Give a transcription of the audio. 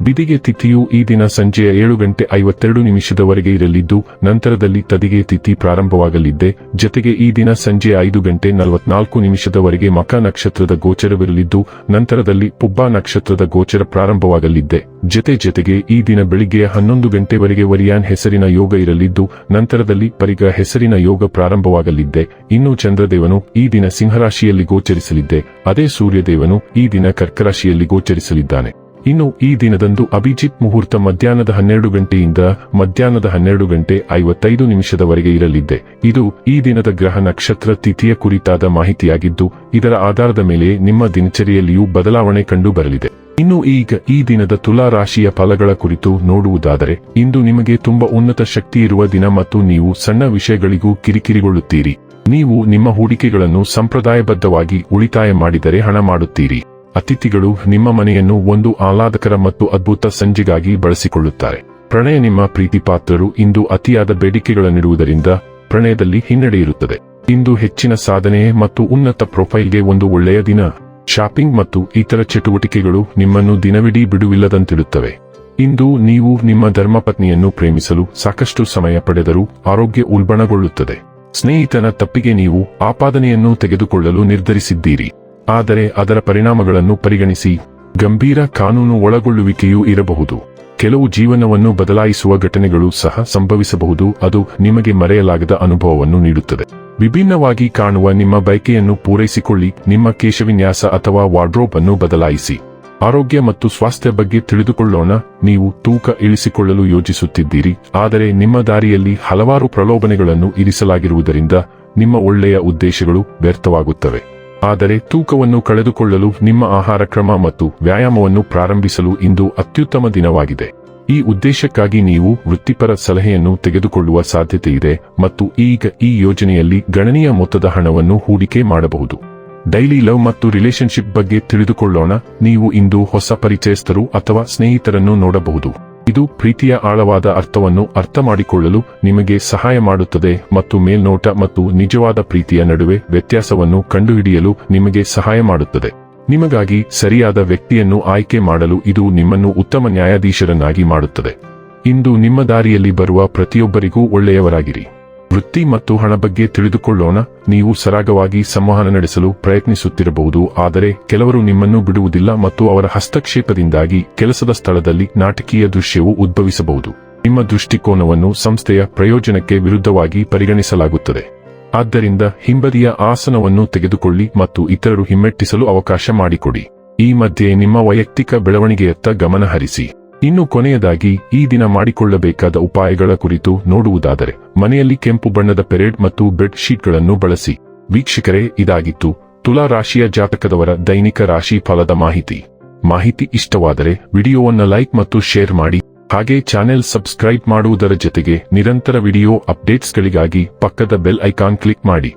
ಬಿದಿಗೆ ತಿಥಿಯು ಈ ದಿನ ಸಂಜೆಯ ಏಳು ಗಂಟೆ ಐವತ್ತೆರಡು ನಿಮಿಷದವರೆಗೆ ಇರಲಿದ್ದು, ನಂತರದಲ್ಲಿ ತದಿಗೆ ತಿಥಿ ಪ್ರಾರಂಭವಾಗಲಿದ್ದೆ. ಜತೆಗೆ ಈ ದಿನ ಸಂಜೆ ಐದು ಗಂಟೆ ನಲವತ್ನಾಲ್ಕು ನಿಮಿಷದವರೆಗೆ ಮಕ ನಕ್ಷತ್ರದ ಗೋಚರವಿರಲಿದ್ದು, ನಂತರದಲ್ಲಿ ಪುಬ್ಬ ನಕ್ಷತ್ರದ ಗೋಚರ ಪ್ರಾರಂಭವಾಗಲಿದ್ದೆ. ಜತೆ ಜತೆಗೆ ಈ ದಿನ ಬೆಳಿಗ್ಗೆ ಹನ್ನೊಂದು ಗಂಟೆವರೆಗೆ ವರಿಯಾನ್ ಹೆಸರಿನ ಯೋಗ ಇರಲಿದ್ದು, ನಂತರದಲ್ಲಿ ಪರಿಗ ಹೆಸರಿನ ಯೋಗ ಪ್ರಾರಂಭವಾಗಲಿದ್ದೆ. ಇನ್ನು ಚಂದ್ರದೇವನು ಈ ದಿನ ಸಿಂಹರಾಶಿಯಲ್ಲಿ ಗೋಚರಿಸಲಿದ್ದೆ. ಅದೇ ಸೂರ್ಯದೇವನು ಈ ದಿನ ಕರ್ಕರಾಶಿಯಲ್ಲಿ ಗೋಚರಿಸಲಿದ್ದಾನೆ. ಇನ್ನು ಈ ದಿನದಂದು ಅಭಿಜಿತ್ ಮುಹೂರ್ತ ಮಧ್ಯಾಹ್ನದ ಹನ್ನೆರಡು ಗಂಟೆಯಿಂದ ಮಧ್ಯಾಹ್ನದ ಹನ್ನೆರಡು ಗಂಟೆ ಐವತ್ತೈದು ನಿಮಿಷದವರೆಗೆ ಇರಲಿದ್ದೆ ಇದು ಈ ದಿನದ ಗ್ರಹ ನಕ್ಷತ್ರ ತಿಥಿಯ ಕುರಿತಾದ ಮಾಹಿತಿಯಾಗಿದ್ದು, ಇದರ ಆಧಾರದ ಮೇಲೆ ನಿಮ್ಮ ದಿನಚರಿಯಲ್ಲಿಯೂ ಬದಲಾವಣೆ ಕಂಡು ಬರಲಿದೆ ಇನ್ನು ಈಗ ಈ ದಿನದ ತುಲಾ ರಾಶಿಯ ಫಲಗಳ ಕುರಿತು ನೋಡುವುದಾದರೆ, ಇಂದು ನಿಮಗೆ ತುಂಬಾ ಉನ್ನತ ಶಕ್ತಿ ಇರುವ ದಿನ ಮತ್ತು ನೀವು ಸಣ್ಣ ವಿಷಯಗಳಿಗೂ ಕಿರಿಕಿರಿಗೊಳ್ಳುತ್ತೀರಿ. ನೀವು ನಿಮ್ಮ ಹೂಡಿಕೆಗಳನ್ನು ಸಂಪ್ರದಾಯಬದ್ಧವಾಗಿ ಉಳಿತಾಯ ಮಾಡಿದರೆ ಹಣ ಮಾಡುತ್ತೀರಿ. ಅತಿಥಿಗಳು ನಿಮ್ಮ ಮನೆಯನ್ನು ಒಂದು ಆಹ್ಲಾದಕರ ಮತ್ತು ಅದ್ಭುತ ಸಂಜೆಗಾಗಿ ಬಳಸಿಕೊಳ್ಳುತ್ತಾರೆ. ಪ್ರಣಯ ನಿಮ್ಮ ಪ್ರೀತಿ ಪಾತ್ರರು ಇಂದು ಅತಿಯಾದ ಬೇಡಿಕೆಗಳನ್ನಿಡುವುದರಿಂದ ಪ್ರಣಯದಲ್ಲಿ ಹಿನ್ನಡೆ ಇರುತ್ತದೆ. ಇಂದು ಹೆಚ್ಚಿನ ಸಾಧನೆ ಮತ್ತು ಉನ್ನತ ಪ್ರೊಫೈಲ್ಗೆ ಒಂದು ಒಳ್ಳೆಯ ದಿನ. ಶಾಪಿಂಗ್ ಮತ್ತು ಇತರ ಚಟುವಟಿಕೆಗಳು ನಿಮ್ಮನ್ನು ದಿನವಿಡೀ ಬಿಡುವಿಲ್ಲದಂತಿಡುತ್ತವೆ. ಇಂದು ನೀವು ನಿಮ್ಮ ಧರ್ಮಪತ್ನಿಯನ್ನು ಪ್ರೇಮಿಸಲು ಸಾಕಷ್ಟು ಸಮಯ ಪಡೆದರೂ ಆರೋಗ್ಯ ಉಲ್ಬಣಗೊಳ್ಳುತ್ತದೆ. ಸ್ನೇಹಿತನ ತಪ್ಪಿಗೆ ನೀವು ಆಪಾದನೆಯನ್ನು ತೆಗೆದುಕೊಳ್ಳಲು ನಿರ್ಧರಿಸಿದ್ದೀರಿ. ಆದರೆ ಅದರ ಪರಿಣಾಮಗಳನ್ನು ಪರಿಗಣಿಸಿ. ಗಂಭೀರ ಕಾನೂನು ಒಳಗೊಳ್ಳುವಿಕೆಯೂ ಇರಬಹುದು. ಕೆಲವು ಜೀವನವನ್ನು ಬದಲಾಯಿಸುವ ಘಟನೆಗಳು ಸಹ ಸಂಭವಿಸಬಹುದು. ಅದು ನಿಮಗೆ ಮರೆಯಲಾಗದ ಅನುಭವವನ್ನು ನೀಡುತ್ತದೆ. ವಿಭಿನ್ನವಾಗಿ ಕಾಣುವ ನಿಮ್ಮ ಬಯಕೆಯನ್ನು ಪೂರೈಸಿಕೊಳ್ಳಿ. ನಿಮ್ಮ ಕೇಶವಿನ್ಯಾಸ ಅಥವಾ ವಾರ್ಡ್ರೋಬ್ ಅನ್ನು ಬದಲಾಯಿಸಿ. ಆರೋಗ್ಯ ಮತ್ತು ಸ್ವಾಸ್ಥ್ಯ ಬಗ್ಗೆ ತಿಳಿದುಕೊಳ್ಳೋಣ. ನೀವು ತೂಕ ಇಳಿಸಿಕೊಳ್ಳಲು ಯೋಜಿಸುತ್ತಿದ್ದೀರಿ ಆದರೆ ನಿಮ್ಮ ದಾರಿಯಲ್ಲಿ ಹಲವಾರು ಪ್ರಲೋಭನೆಗಳನ್ನು ಇರಿಸಲಾಗಿರುವುದರಿಂದ ನಿಮ್ಮ ಒಳ್ಳೆಯ ಉದ್ದೇಶಗಳು ವ್ಯರ್ಥವಾಗುತ್ತವೆ. ಆದರೆ ತೂಕವನ್ನು ಕಳೆದುಕೊಳ್ಳಲು ನಿಮ್ಮ ಆಹಾರ ಕ್ರಮ ಮತ್ತು ವ್ಯಾಯಾಮವನ್ನು ಪ್ರಾರಂಭಿಸಲು ಇಂದು ಅತ್ಯುತ್ತಮ ದಿನವಾಗಿದೆ. ಈ ಉದ್ದೇಶಕ್ಕಾಗಿ ನೀವು ವೃತ್ತಿಪರ ಸಲಹೆಯನ್ನು ತೆಗೆದುಕೊಳ್ಳುವ ಸಾಧ್ಯತೆಯಿದೆ ಮತ್ತು ಈಗ ಈ ಯೋಜನೆಯಲ್ಲಿ ಗಣನೀಯ ಮೊತ್ತದ ಹಣವನ್ನು ಹೂಡಿಕೆ ಮಾಡಬಹುದು. ಡೈಲಿ ಲವ್ ಮತ್ತು ರಿಲೇಶನ್ಶಿಪ್ ಬಗ್ಗೆ ತಿಳಿದುಕೊಳ್ಳೋಣ. ನೀವು ಇಂದು ಹೊಸ ಪರಿಚಯಸ್ಥರು ಅಥವಾ ಸ್ನೇಹಿತರನ್ನು ನೋಡಬಹುದು. ಇದು ಪ್ರೀತಿಯ ಆಳವಾದ ಅರ್ಥವನ್ನು ಅರ್ಥ ಮಾಡಿಕೊಳ್ಳಲು ನಿಮಗೆ ಸಹಾಯ ಮಾಡುತ್ತದೆ ಮತ್ತು ಮೇಲ್ನೋಟ ಮತ್ತು ನಿಜವಾದ ಪ್ರೀತಿಯ ನಡುವೆ ವ್ಯತ್ಯಾಸವನ್ನು ಕಂಡುಹಿಡಿಯಲು ನಿಮಗೆ ಸಹಾಯ ಮಾಡುತ್ತದೆ. ನಿಮಗಾಗಿ ಸರಿಯಾದ ವ್ಯಕ್ತಿಯನ್ನು ಆಯ್ಕೆ ಮಾಡಲು ಇದು ನಿಮ್ಮನ್ನು ಉತ್ತಮ ನ್ಯಾಯಾಧೀಶರನ್ನಾಗಿ ಮಾಡುತ್ತದೆ. ಇಂದು ನಿಮ್ಮ ದಾರಿಯಲ್ಲಿ ಬರುವ ಪ್ರತಿಯೊಬ್ಬರಿಗೂ ಒಳ್ಳೆಯವರಾಗಿರಿ. ವೃತ್ತಿ ಮತ್ತು ಹಣ ಬಗ್ಗೆ ತಿಳಿದುಕೊಳ್ಳೋಣ. ನೀವು ಸರಾಗವಾಗಿ ಸಂವಹನ ನಡೆಸಲು ಪ್ರಯತ್ನಿಸುತ್ತಿರಬಹುದು, ಆದರೆ ಕೆಲವರು ನಿಮ್ಮನ್ನು ಬಿಡುವುದಿಲ್ಲ ಮತ್ತು ಅವರ ಹಸ್ತಕ್ಷೇಪದಿಂದಾಗಿ ಕೆಲಸದ ಸ್ಥಳದಲ್ಲಿ ನಾಟಕೀಯ ದೃಶ್ಯವು ಉದ್ಭವಿಸಬಹುದು. ನಿಮ್ಮ ದೃಷ್ಟಿಕೋನವನ್ನು ಸಂಸ್ಥೆಯ ಪ್ರಯೋಜನಕ್ಕೆ ವಿರುದ್ಧವಾಗಿ ಪರಿಗಣಿಸಲಾಗುತ್ತದೆ. ಆದ್ದರಿಂದ ಹಿಂಬದಿಯ ಆಸನವನ್ನು ತೆಗೆದುಕೊಳ್ಳಿ ಮತ್ತು ಇತರರು ಹಿಮ್ಮೆಟ್ಟಿಸಲು ಅವಕಾಶ ಮಾಡಿಕೊಡಿ. ಈ ಮಧ್ಯೆ ನಿಮ್ಮ ವೈಯಕ್ತಿಕ ಬೆಳವಣಿಗೆಯತ್ತ ಗಮನ ಹರಿಸಿ ಇನ್ನು ಕೊನೆಯದಾಗಿ ಈ ದಿನ ಮಾಡಿಕೊಳ್ಳಬೇಕಾದ ಉಪಾಯಗಳ ಕುರಿತು ನೋಡುವುದಾದರೆ, ಮನೆಯಲ್ಲಿ ಕೆಂಪು ಬಣ್ಣದ ಪೆರೇಡ್ ಮತ್ತು ಬೆಡ್ ಶೀಟ್ಗಳನ್ನು ಬಳಸಿ. ವೀಕ್ಷಕರೇ, ಇದಾಗಿತ್ತು ತುಲಾ ರಾಶಿಯ ಜಾತಕದವರ ದೈನಿಕ ರಾಶಿ ಫಲದ ಮಾಹಿತಿ. ಮಾಹಿತಿ ಇಷ್ಟವಾದರೆ ವಿಡಿಯೋವನ್ನು ಲೈಕ್ ಮತ್ತು ಶೇರ್ ಮಾಡಿ. ಹಾಗೆ ಚಾನೆಲ್ ಸಬ್ಸ್ಕ್ರೈಬ್ ಮಾಡುವುದರ ಜೊತೆಗೆ ನಿರಂತರ ವಿಡಿಯೋ ಅಪ್ಡೇಟ್ಸ್ಗಳಿಗಾಗಿ ಪಕ್ಕದ ಬೆಲ್ ಐಕಾನ್ ಕ್ಲಿಕ್ ಮಾಡಿ.